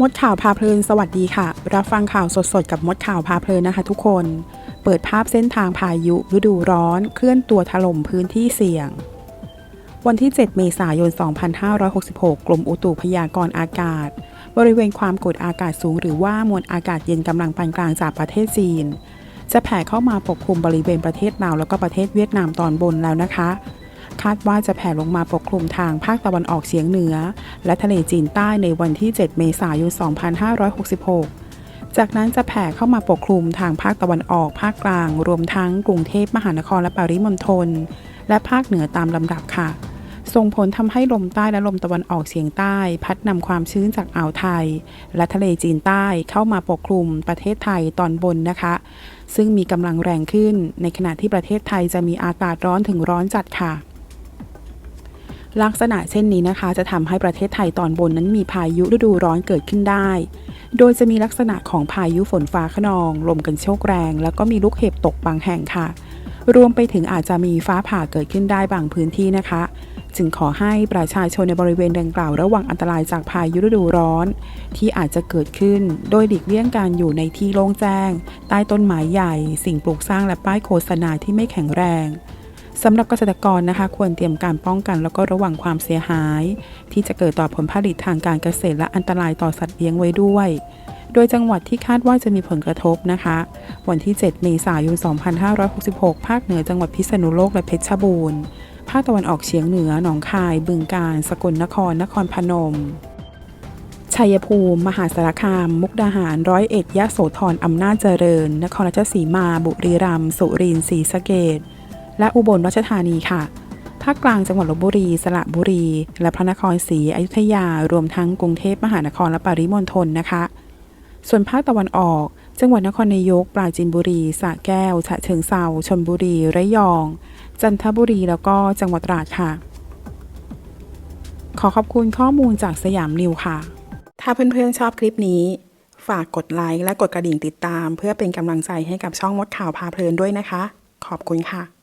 มดข่าวพาเพลินสวัสดีค่ะ รับฟังข่าวสดๆ กับมดข่าวพาเพลินนะคะทุกคน เปิดภาพเส้นทางพายุฤดูร้อนเคลื่อนตัวถล่มพื้นที่เสี่ยง วันที่ 7 เมษายน 2566 กรมอุตุพยากรณ์อากาศ บริเวณความกดอากาศสูง หรือว่ามวลอากาศเย็นกำลังปานกลางจากประเทศจีน จะแผ่เข้ามาปกคลุมบริเวณประเทศลาวแล้วก็ประเทศเวียดนามตอนบนแล้วนะคะาดว่าจะแผ่ลงมาปกคลุมทางภาคตะวันออกเฉียงเหนือ และทะเลจีนใต้ในวันที่ 7 เมษายน 2566 จากนั้นจะแผ่เข้ามาปกคลุมทางภาคตะวันออก ภาคกลาง รวมทั้งกรุงเทพมหานครและปริมณฑล และภาคเหนือตามลำดับค่ะ ส่งผลทำให้ลมใต้และลมตะวันออกเฉียงใต้ พัดนำความชื้นจากอ่าวไทย และทะเลจีนใต้เข้ามาปกคลุมประเทศไทยตอนบนนะคะซึ่งมีกำลังแรงขึ้น ในขณะที่ประเทศไทยจะมีอากาศร้อนถึงร้อนจัดค่ะ ลักษณะเช่นนี้นะคะ จะทำให้ประเทศไทยตอนบนนั้นมีพายุฤดูร้อนเกิดขึ้นได้ โดยจะมีลักษณะของพายุฝนฟ้าขนอง ลมกันโชกแรง แล้วก็มีลูกเห็บตกบางแห่งค่ะ รวมไปถึงอาจจะมีฟ้าผ่าเกิดขึ้นได้บางพื้นที่นะคะ จึงขอให้ประชาชนในบริเวณดังกล่าวระวังอันตรายจากพายุฤดูร้อน ที่อาจจะเกิดขึ้น โดยหลีกเลี่ยงการอยู่ในที่โล่งแจ้ง ใต้ต้นไม้ใหญ่ สิ่งปลูกสร้างและป้ายโฆษณาที่ไม่แข็งแรง สำหรับเกษตรกรนะคะควรเตรียมการป้องกัน แล้วก็ระวังความเสียหาย ที่จะเกิดต่อผลผลิตทางการเกษตรและอันตรายต่อสัตว์เลี้ยงไว้ด้วย โดยจังหวัดที่คาดว่าจะมีผลกระทบนะคะ วันที่ 7 เมษายน 2566 ภาคเหนือจังหวัดพิษณุโลกและเพชรบูรณ์ ภาคตะวันออกเฉียงเหนือหนองคาย บึงกาฬสกลนคร นครพนมชัยภูมิ มหาสารคาม มุกดาหาร ร้อยเอ็ดยะโสธรอำนาจเจริญ นครราชสีมา บุรีรัมย์ สุรินทร์ ศรีสะเกษ และอุบลราชธานีค่ะภาคกลางจังหวัดลบบุรี สระบุรี และพระนครศรีอยุธยารวมทั้งกรุงเทพมหานครและปริมณฑลนะคะ ส่วนภาคตะวันออก จังหวัดนครนายก ปราจีนบุรีสระแก้ว ฉะเชิงเซาชลบุรี ระยอง จันทบุรีแล้วก็จังหวัดตราดค่ะ ขอขอบคุณข้อมูลจากสยามนิวค่ะ ถ้าเพื่อนๆชอบคลิปนี้ ฝากกดไลค์และกดกระดิ่งติดตาม เพื่อเป็นกำลังใจให้กับช่องมดข่าวพาเพลินด้วยนะคะ ขอบคุณค่ะ